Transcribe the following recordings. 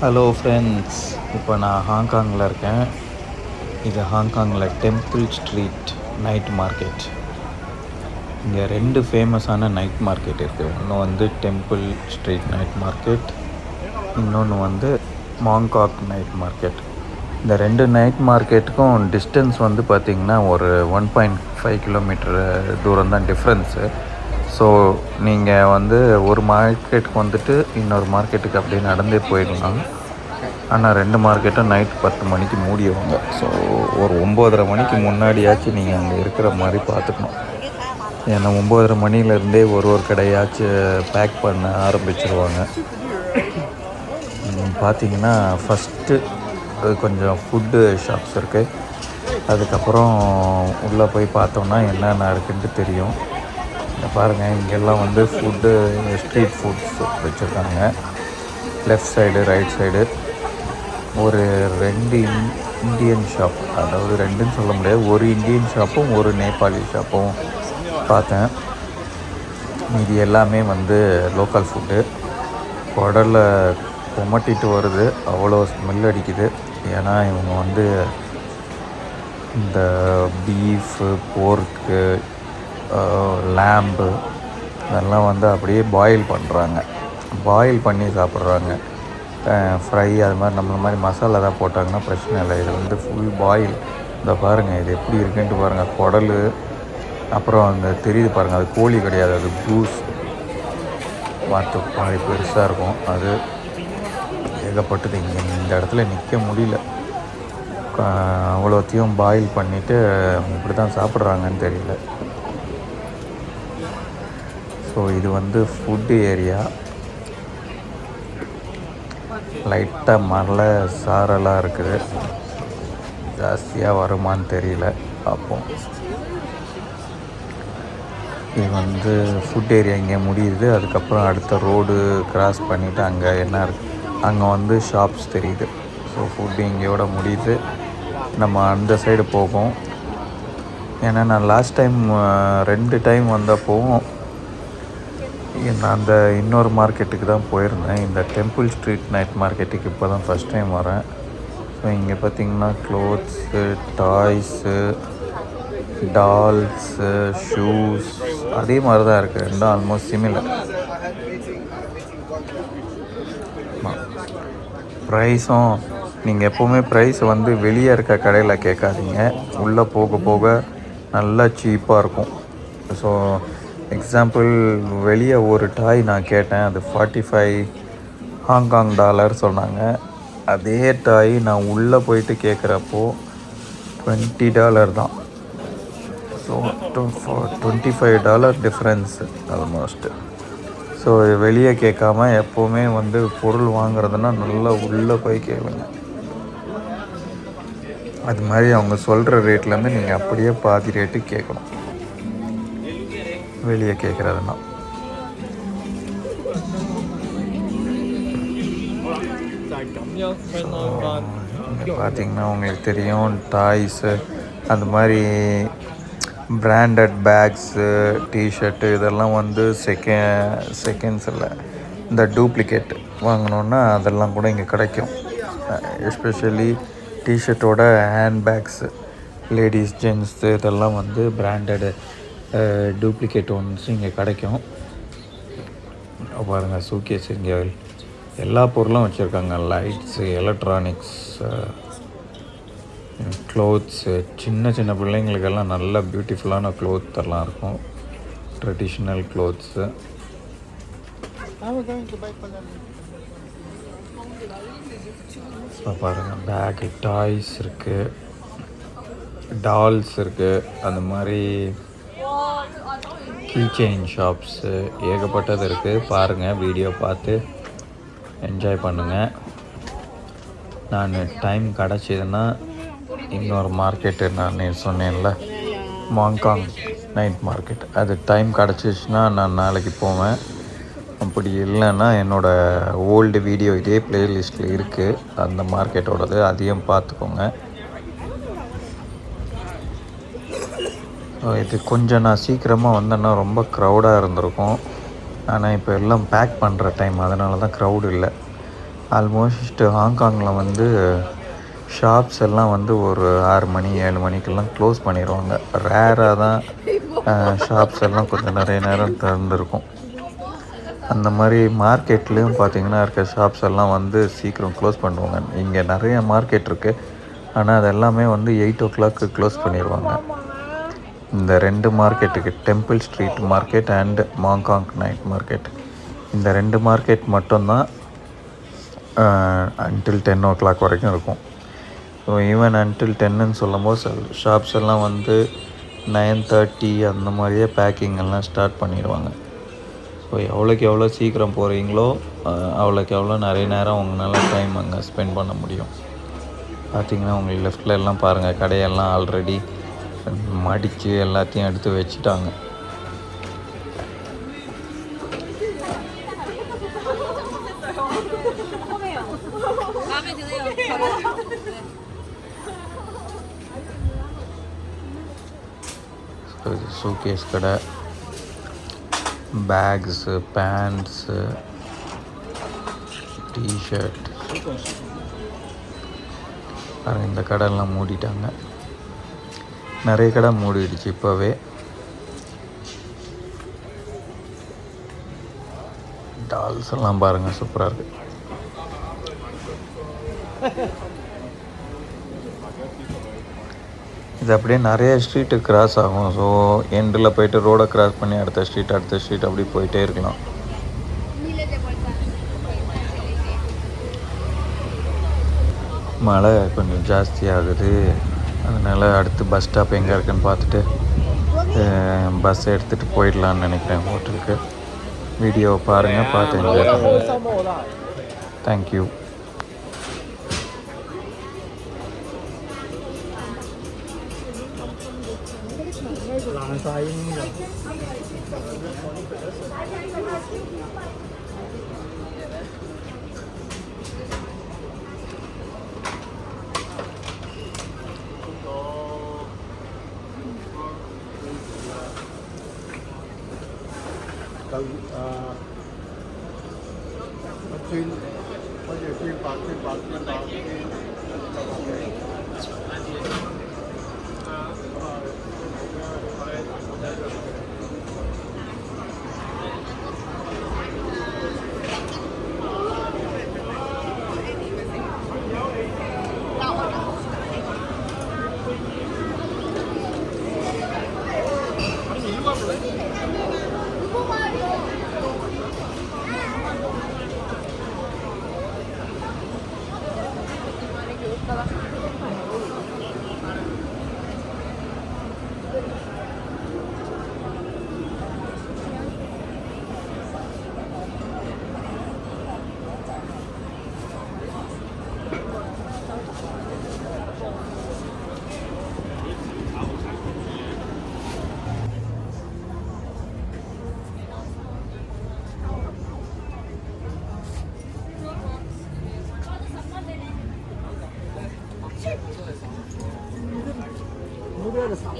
Hello friends இப்போ நான் ஹாங்காங்கில் இருக்கேன். இது ஹாங்காங்கில் டெம்பிள் ஸ்ட்ரீட் நைட் மார்க்கெட் இங்கே ரெண்டு ஃபேமஸான நைட் மார்க்கெட் இருக்குது ஒன்று வந்து டெம்பிள் ஸ்ட்ரீட் நைட் மார்க்கெட் இன்னொன்று வந்து மாங்காக் நைட் மார்க்கெட் இந்த ரெண்டு நைட் மார்க்கெட்டுக்கும் டிஸ்டன்ஸ் வந்து பார்த்திங்கன்னா ஒரு ஒன் பாயிண்ட் ஃபைவ் கிலோமீட்டர் தூரம் தான் டிஃப்ரென்ஸு ஸோ நீங்கள் வந்து ஒரு மார்க்கெட்டுக்கு வந்துட்டு இன்னொரு மார்க்கெட்டுக்கு அப்படியே நடந்தே போயிடலாம் ஆனால் ரெண்டு மார்க்கெட்டும் நைட் பத்து மணிக்கு மூடிடுவாங்க. ஸோ ஒரு ஒம்போதரை மணிக்கு முன்னாடியாச்சும் நீங்கள் அங்கே இருக்கிற மாதிரி பார்த்துக்கணும். ஏன்னா ஒம்போதரை மணிலேருந்தே ஒரு ஒரு கடையாச்சும் பேக் பண்ண ஆரம்பிச்சிருவாங்க. பார்த்தீங்கன்னா ஃபஸ்ட்டு கொஞ்சம் ஃபுட்டு ஷாப்ஸ் இருக்குது அதுக்கப்புறம் உள்ளே போய் பார்த்தோம்னா என்னென்ன இருக்குன்ட்டு தெரியும். பாருங்கள் இங்கெல்லாம் வந்து ஃபுட்டு ஸ்ட்ரீட் ஃபுட்ஸ் வச்சுருக்காங்க. லெஃப்ட் சைடு ரைட் சைடு ஒரு ரெண்டு இன்- இந்தியன் ஷாப் அதாவது ரெண்டுன்னு சொல்ல முடியாது. ஒரு இந்தியன் ஷாப்பும் ஒரு நேபாளி ஷாப்பும் பார்த்தேன். இது எல்லாமே வந்து லோக்கல் ஃபுட்டு குடலில் குமட்டிட்டு வருது. அவ்வளோ ஸ்மெல் அடிக்குது. ஏன்னா இவங்க வந்து இந்த பீஃபு போர்க்கு லேம்பு இதெல்லாம் வந்து அப்படியே பாயில் பண்ணுறாங்க பாயில் பண்ணி சாப்பிட்றாங்க. ஃப்ரை அது மாதிரி நம்மள மாதிரி மசாலா தான் போட்டாங்கன்னா பிரச்சனை இல்லை. இது வந்து ஃபுல் பாயில் இந்த பாருங்கள் இது எப்படி இருக்குன்ட்டு பாருங்கள் குடல் அப்புறம் அந்த தெரியுது பாருங்கள் அது கோழி கிடையாது அது ப்ரூஸ் வாத்து மாதிரி பெருசாக இருக்கும். அது ஏகப்பட்டது. இங்கே இந்த இடத்துல நிற்க முடியல. அவ்வளோத்தையும் பாயில் பண்ணிவிட்டு இப்படி தான் சாப்பிட்றாங்கன்னு தெரியல. ஸோ இது வந்து ஃபுட்டு ஏரியா லைட்டாக மழை சாரலாக இருக்குது. ஜாஸ்தியாக வருமான்னு தெரியல. பார்ப்போம். இது வந்து ஃபுட் ஏரியா இங்கே முடியுது. அதுக்கப்புறம் அடுத்த ரோடு கிராஸ் பண்ணிவிட்டு அங்கே என்ன இருக்கு? அங்கே வந்து ஷாப்ஸ் தெரியுது. ஸோ ஃபுட்டு இங்கேயோட முடியுது. நம்ம அந்த சைடு போகும் ஏன்னா நான் லாஸ்ட் டைம் ரெண்டு டைம் வந்தப்போவும் நான் அந்த இன்னொரு மார்க்கெட்டுக்கு தான் போயிருந்தேன். இந்த டெம்பிள் ஸ்ட்ரீட் நைட் மார்க்கெட்டுக்கு இப்போ தான் ஃபஸ்ட் டைம் வரேன். ஸோ இங்கே பார்த்தீங்கன்னா க்ளோத்ஸு டாய்ஸு டால்ஸு ஷூஸ் அதே மாதிரி தான் இருக்குது ரெண்டும் ஆல்மோஸ்ட் சிமிலர் ப்ரைஸும் நீங்கள் எப்போவுமே ப்ரைஸ் வந்து வெளியே இருக்க கடையில் கேட்காதீங்க. உள்ளே போக போக நல்லா சீப்பாக இருக்கும். ஸோ எக்ஸாம்பிள் வெளியே ஒரு டாய் நான் கேட்டேன் அது ஃபார்ட்டி ஃபைவ் ஹாங்காங் டாலர் சொன்னாங்க. அதே டாய் நான் உள்ளே போயிட்டு கேட்குறப்போ டுவெண்ட்டி டாலர் தான். So twenty five dollar difference almost so வெளியே கேட்காம எப்போவுமே வந்து பொருள் வாங்குறதுன்னா நல்லா உள்ளே போய் கேளுங்க. அது மாதிரி அவங்க சொல்கிற ரேட்லேருந்து நீங்கள் அப்படியே பாதி ரேட்டு கேட்கணும் வெளியே கேட்குறதுனா இங்கே பார்த்தீங்கன்னா உங்களுக்கு தெரியும் டாய்ஸு அந்த மாதிரி பிராண்டட் பேக்ஸு டிஷர்ட்டு இதெல்லாம் வந்து செகண்ட் செகண்ட்ஸ் இல்லை இந்த டூப்ளிகேட் வாங்கினோன்னா அதெல்லாம் கூட இங்கே கிடைக்கும். எஸ்பெஷலி டிஷர்ட்டோட ஹேண்ட் பேக்ஸு லேடிஸ் ஜென்ஸு இதெல்லாம் வந்து பிராண்டடு டூப்ளிகேட் ஒன்ஸ் இங்கே கிடைக்கும். பாருங்கள் சூக்கேஸ் இங்கே எல்லா பொருளும் வச்சுருக்காங்க. லைட்ஸு எலக்ட்ரானிக்ஸ் க்ளோத்ஸு சின்ன சின்ன பிள்ளைங்களுக்கெல்லாம் நல்ல பியூட்டிஃபுல்லான க்ளோத் எல்லாம் இருக்கும். ட்ரெடிஷ்னல் க்ளோத்ஸு இப்போ பாருங்கள் பேக்கு டாய்ஸ் இருக்குது டால்ஸ் இருக்குது அந்த மாதிரி கீ செயின் ஷாப்ஸு ஏகப்பட்டது இருக்குது பாருங்கள் வீடியோ பார்த்து என்ஜாய் பண்ணுங்கள் நான் டைம் கிடச்சிதுன்னா இன்னொரு மார்க்கெட்டு நான் சொன்னேன்ல மாங்காங் நைட் மார்க்கெட் அது டைம் கிடச்சிச்சுன்னா நான் நாளைக்கு போவேன். அப்படி இல்லைன்னா என்னோடய ஓல்டு வீடியோ இதே பிளேலிஸ்ட்டில் இருக்குது அந்த மார்க்கெட்டோடது அதையும் பார்த்துக்கோங்க. இது கொஞ்சம் நான் சீக்கிரமாக வந்தேன்னா ரொம்ப க்ரௌடாக இருந்திருக்கும். ஆனால் இப்போ எல்லாம் பேக் பண்ணுற டைம் அதனால தான் க்ரௌட் இல்லை. ஆல்மோஸ்ட் ஹாங்காங்கில் வந்து ஷாப்ஸ் எல்லாம் வந்து ஒரு ஆறு மணி ஏழு மணிக்கெல்லாம் க்ளோஸ் பண்ணிடுவாங்க ரேராக தான் ஷாப்ஸ் எல்லாம் கொஞ்சம் நிறைய நேரம் திறந்துருக்கும். அந்த மாதிரி மார்க்கெட்லேயும் பார்த்தீங்கன்னா இருக்க ஷாப்ஸ் எல்லாம் வந்து சீக்கிரம் க்ளோஸ் பண்ணுவாங்க. இங்கே நிறைய மார்க்கெட் இருக்குது ஆனால் அது எல்லாமே வந்து எயிட் ஓ கிளாக்கு க்ளோஸ் பண்ணிடுவாங்க இந்த ரெண்டு மார்க்கெட்டுக்கு Temple Street market and Mong Kok night market. இந்த ரெண்டு மார்க்கெட் மட்டும்தான் அன்டில் டென் ஓ கிளாக் வரைக்கும் இருக்கும். ஸோ ஈவன் அன்டில் டென்னுன்னு சொல்லும் போது ஷாப்ஸ் எல்லாம் வந்து நைன் தேர்ட்டி அந்த மாதிரியே பேக்கிங் எல்லாம் ஸ்டார்ட் பண்ணிடுவாங்க. ஸோ எவ்வளோக்கு எவ்வளோ சீக்கிரம் போகிறீங்களோ அவ்வளோக்கு எவ்வளோ நிறைய நேரம் உங்களால் டைம் அங்கே ஸ்பெண்ட் பண்ண முடியும். பார்த்தீங்கன்னா உங்களுக்கு லெஃப்டில் எல்லாம் பாருங்கள் கடையெல்லாம் ஆல்ரெடி மடித்து எல்லாத்தையும் எடுத்து வச்சுட்டாங்க. சூகேஸ் கடை. பேக்ஸு பேண்ட்ஸு டிஷர்ட் பாருங்கள் இந்த கடையெல்லாம் மூடிட்டாங்க. நிறைய கடை மூடிடுச்சு இப்போவே. டால்ஸ் எல்லாம் பாருங்கள் சூப்பராக இருக்குது இது அப்படியே நிறைய ஸ்ட்ரீட்டு கிராஸ் ஆகும். ஸோ எண்டில் போயிட்டு ரோடை கிராஸ் பண்ணி அடுத்த ஸ்ட்ரீட் அடுத்த ஸ்ட்ரீட் அப்படி போயிட்டே இருக்கலாம். மழை கொஞ்சம் ஜாஸ்தி ஆகுது. அதனால் அடுத்து பஸ் ஸ்டாப் எங்கே இருக்குன்னு பார்த்துட்டு பஸ் எடுத்துகிட்டு போயிடலான்னு நினைக்கிறேன் ஹோட்டலுக்கு. வீடியோவை பாருங்கள் பார்த்து என்ஜாய் பண்ணுங்கள் thank you 誒一千，好似千八、千八、千八、千九百。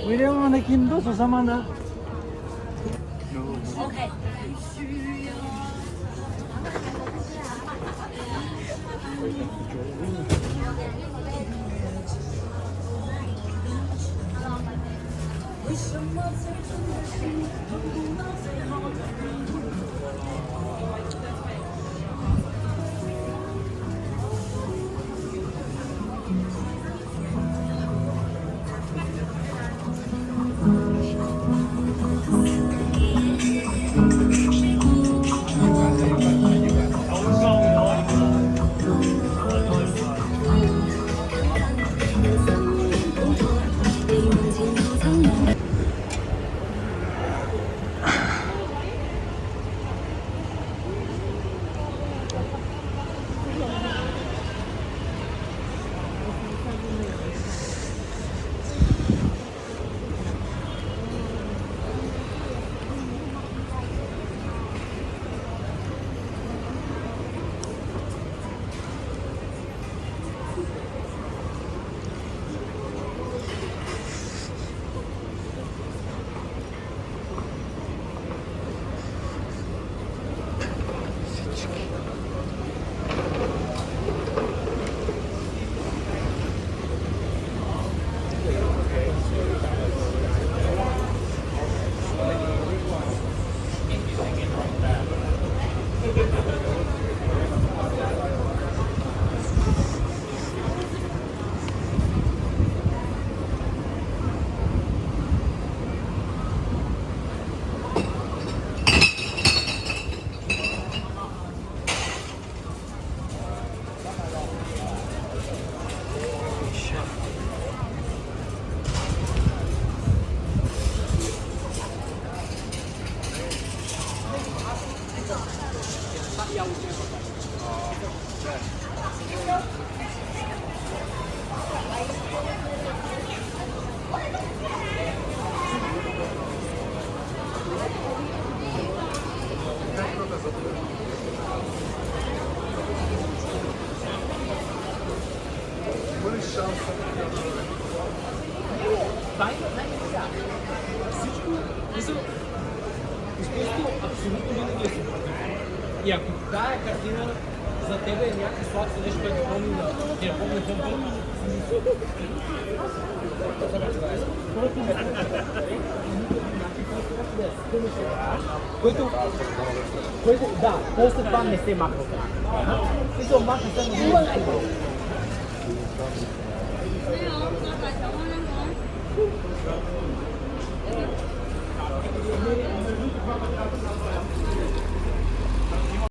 We don't want to kim dosa sama. Okay. kindo sasama na. Всичко, мисъл, изкуство абсолютно винаги е субективно. И ако тая картина за тебе е някакво сладко нещо, което помни на ти я помни към път, който, който, да, после това не се махва. Мисъл, махва се на 没有我们打打小王两